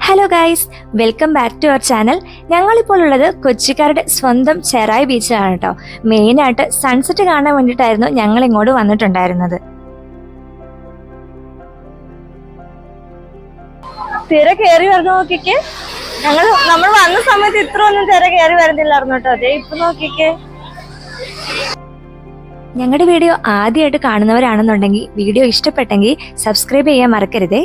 Hello guys welcome back to our channel ഞങ്ങളിപ്പോൾ ഉള്ളത് കൊച്ചിക്കാരുടെ സ്വന്തം ചെറായി ബീച്ചിലാണ് കേട്ടോ മെയിനായിട്ട് സൺസെറ്റ് കാണാൻ വേണ്ടിയിട്ടായിരുന്നു ഞങ്ങൾ ഇങ്ങോട്ട് വന്നിട്ടുണ്ടായിരുന്നത്. തിര കയറി വരുന്ന നോക്കിക്കേ. ഞങ്ങൾ നമ്മൾ വന്ന സമയത്ത് ഇത്ര ഒന്നും തിര കയറി വരുന്നില്ലായിരുന്നു കേട്ടോ അതെ ഇപ്പൊ നോക്കിക്കേ. ഞങ്ങളുടെ വീഡിയോ ആദ്യമായിട്ട് കാണുന്നവരാണെന്നുണ്ടെങ്കിൽ വീഡിയോ ഇഷ്ടപ്പെട്ടെങ്കിൽ സബ്സ്ക്രൈബ് ചെയ്യാൻ മറക്കരുതേ.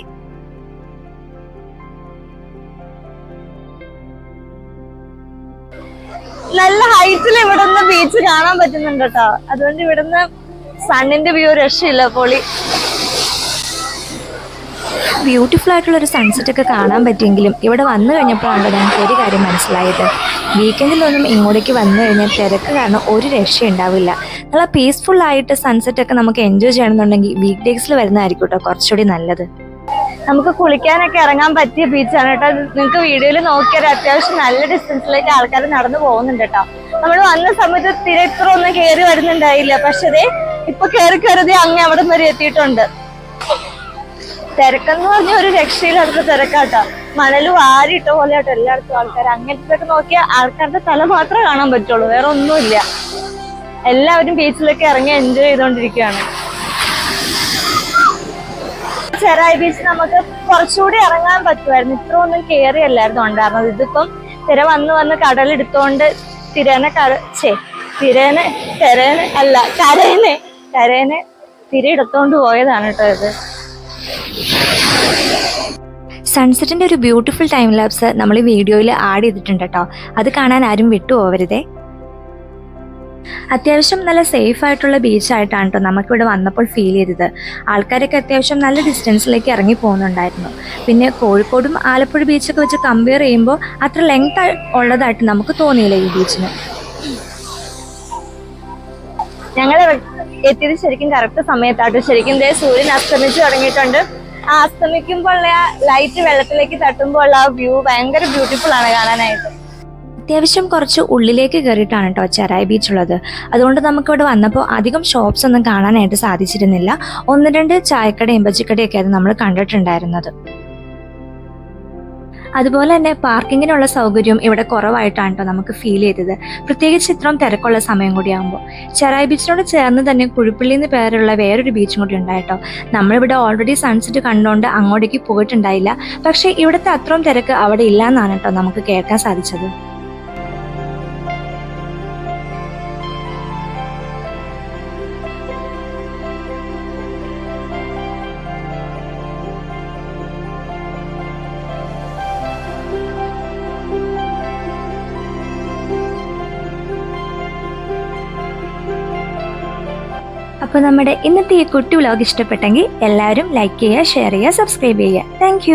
നല്ല ഹൈറ്റിൽ ഇവിടുന്ന് ബീച്ച് കാണാൻ പറ്റുന്നുണ്ട് കേട്ടോ. അതുകൊണ്ട് ഇവിടുന്ന് സണ്ണിന്റെ വ്യൂ രക്ഷയില്ല പൊളി. ബ്യൂട്ടിഫുൾ ആയിട്ടുള്ള ഒരു സൺസെറ്റ് ഒക്കെ കാണാൻ പറ്റിയെങ്കിലും ഇവിടെ വന്നു കഴിഞ്ഞപ്പോഴാണ് ഞങ്ങൾക്ക് ഒരു കാര്യം മനസ്സിലായത്. വീക്കെൻഡിലൊന്നും ഇങ്ങോട്ടേക്ക് വന്നു കഴിഞ്ഞാൽ തിരക്ക് കാരണം ഒരു രക്ഷ ഉണ്ടാവില്ല. നല്ല പീസ്ഫുൾ ആയിട്ട് സൺസെറ്റ് ഒക്കെ നമുക്ക് എൻജോയ് ചെയ്യണമെന്നുണ്ടെങ്കിൽ വീക്ക് ഡേയ്സിൽ വരുന്നതായിരിക്കും കേട്ടോ കുറച്ചുകൂടി നല്ലത്. നമുക്ക് കുളിക്കാനൊക്കെ ഇറങ്ങാൻ പറ്റിയ ബീച്ചാണ് കേട്ടോ. നിങ്ങൾക്ക് വീഡിയോയിൽ നോക്കിയാൽ അത്യാവശ്യം നല്ല ഡിസ്റ്റൻസിലേക്ക് ആൾക്കാർ നടന്നു പോകുന്നുണ്ട് കേട്ടോ. നമ്മൾ വന്ന സമയത്ത് തിര ഇത്ര ഒന്നും കയറി വരുന്നുണ്ടായില്ല. പക്ഷേ ദേ ഇപ്പൊ കയറി കയറി അങ്ങ് അവിടെ വരെ എത്തിയിട്ടുണ്ട്. തിരക്കെന്ന് പറഞ്ഞ ഒരു രക്ഷയില്ലാത്ത തിരക്കാട്ടോ. മണൽ വാരിയിട്ട പോലെ ആട്ടോ എല്ലായിടത്തും ആൾക്കാർ അങ്ങനത്തെ നോക്കിയാൽ ആൾക്കാരുടെ തല മാത്രമേ കാണാൻ പറ്റുള്ളൂ. വേറെ ഒന്നുമില്ല. എല്ലാവരും ബീച്ചിലൊക്കെ ഇറങ്ങി എൻജോയ് ചെയ്തുകൊണ്ടിരിക്കുകയാണ് ചെറായി ബീച്ച് നമുക്ക് കുറച്ചുകൂടി ഇറങ്ങാൻ പറ്റുമായിരുന്നു. ഇത്ര ഒന്നും കയറി അല്ലായിരുന്നു ഉണ്ടായിരുന്നത്. ഇതിപ്പം തിര വന്ന് വന്ന് കടലെടുത്തോണ്ട് തിരനെ കര ചേ തിരനെ തിരനെ അല്ല കരേനെ കരേനെ തിര എടുത്തോണ്ട് പോയതാണ് കേട്ടോ ഇത്. സൺസെറ്റിന്റെ ഒരു ബ്യൂട്ടിഫുൾ ടൈം ലാപ്സ് നമ്മൾ വീഡിയോയിൽ ആഡ് ചെയ്തിട്ടുണ്ട് കേട്ടോ. അത് കാണാൻ ആരും വിട്ടുപോകരുതേ അത്യാവശ്യം നല്ല സേഫ് ആയിട്ടുള്ള ബീച്ചായിട്ടാണ് കേട്ടോ നമുക്കിവിടെ വന്നപ്പോൾ ഫീൽ ചെയ്തത്. ആൾക്കാരൊക്കെ അത്യാവശ്യം നല്ല ഡിസ്റ്റൻസിലേക്ക് ഇറങ്ങി പോകുന്നുണ്ടായിരുന്നു. പിന്നെ കോഴിക്കോടും ആലപ്പുഴ ബീച്ചൊക്കെ വെച്ച് കമ്പയർ ചെയ്യുമ്പോൾ അത്ര ലെങ്ത് ഉള്ളതായിട്ട് നമുക്ക് തോന്നിയില്ല ഈ ബീച്ചിന് ഞങ്ങൾ എത്തിയത് ശരിക്കും കറക്റ്റ് സമയത്താട്ടോ. ശരിക്കും ദേ സൂര്യൻ അസ്തമിച്ചു തുടങ്ങിയിട്ടുണ്ട്. ആ അസ്തമിക്കുമ്പോൾ ആ ലൈറ്റ് വെള്ളത്തിലേക്ക് തട്ടുമ്പോൾ ഉള്ള ആ വ്യൂ ഭയങ്കര ബ്യൂട്ടിഫുൾ ആണ് കാണാനായിട്ട്. അത്യാവശ്യം കുറച്ച് ഉള്ളിലേക്ക് കയറിയിട്ടാണ് കേട്ടോ ചെറായി ബീച്ച് ഉള്ളത്. അതുകൊണ്ട് നമുക്കിവിടെ വന്നപ്പോൾ അധികം ഷോപ്സ് ഒന്നും കാണാനായിട്ട് സാധിച്ചിരുന്നില്ല. ഒന്ന് രണ്ട് ചായക്കടയും ബജിക്കടയൊക്കെ ആയിരുന്നു നമ്മൾ കണ്ടിട്ടുണ്ടായിരുന്നത്. അതുപോലെ തന്നെ പാർക്കിങ്ങിനുള്ള സൗകര്യം ഇവിടെ കുറവായിട്ടാണ് കേട്ടോ നമുക്ക് ഫീൽ ചെയ്തത്. പ്രത്യേകിച്ച് ഇത്രയും തിരക്കുള്ള സമയം കൂടിയാകുമ്പോൾ ചെറായി ബീച്ചിനോട് ചേർന്ന് തന്നെ കുഴിപ്പള്ളി എന്ന് പേരുള്ള വേറൊരു ബീച്ചും കൂടി ഉണ്ടായിട്ടോ നമ്മളിവിടെ ഓൾറെഡി സൺസെറ്റ് കണ്ടുകൊണ്ട് അങ്ങോട്ടേക്ക് പോയിട്ടുണ്ടായില്ല. പക്ഷേ ഇവിടുത്തെ അത്രയും തിരക്ക് അവിടെ ഇല്ല എന്നാണ് കേട്ടോ നമുക്ക് കേൾക്കാൻ സാധിച്ചത്. അപ്പോൾ നമ്മുടെ ഇന്നത്തെ ഈ കുട്ടി വ്ലോഗ് ഇഷ്ടപ്പെട്ടെങ്കിൽ എല്ലാവരും ലൈക്ക് ചെയ്യുക ഷെയർ ചെയ്യുക സബ്സ്ക്രൈബ് ചെയ്യുക. താങ്ക്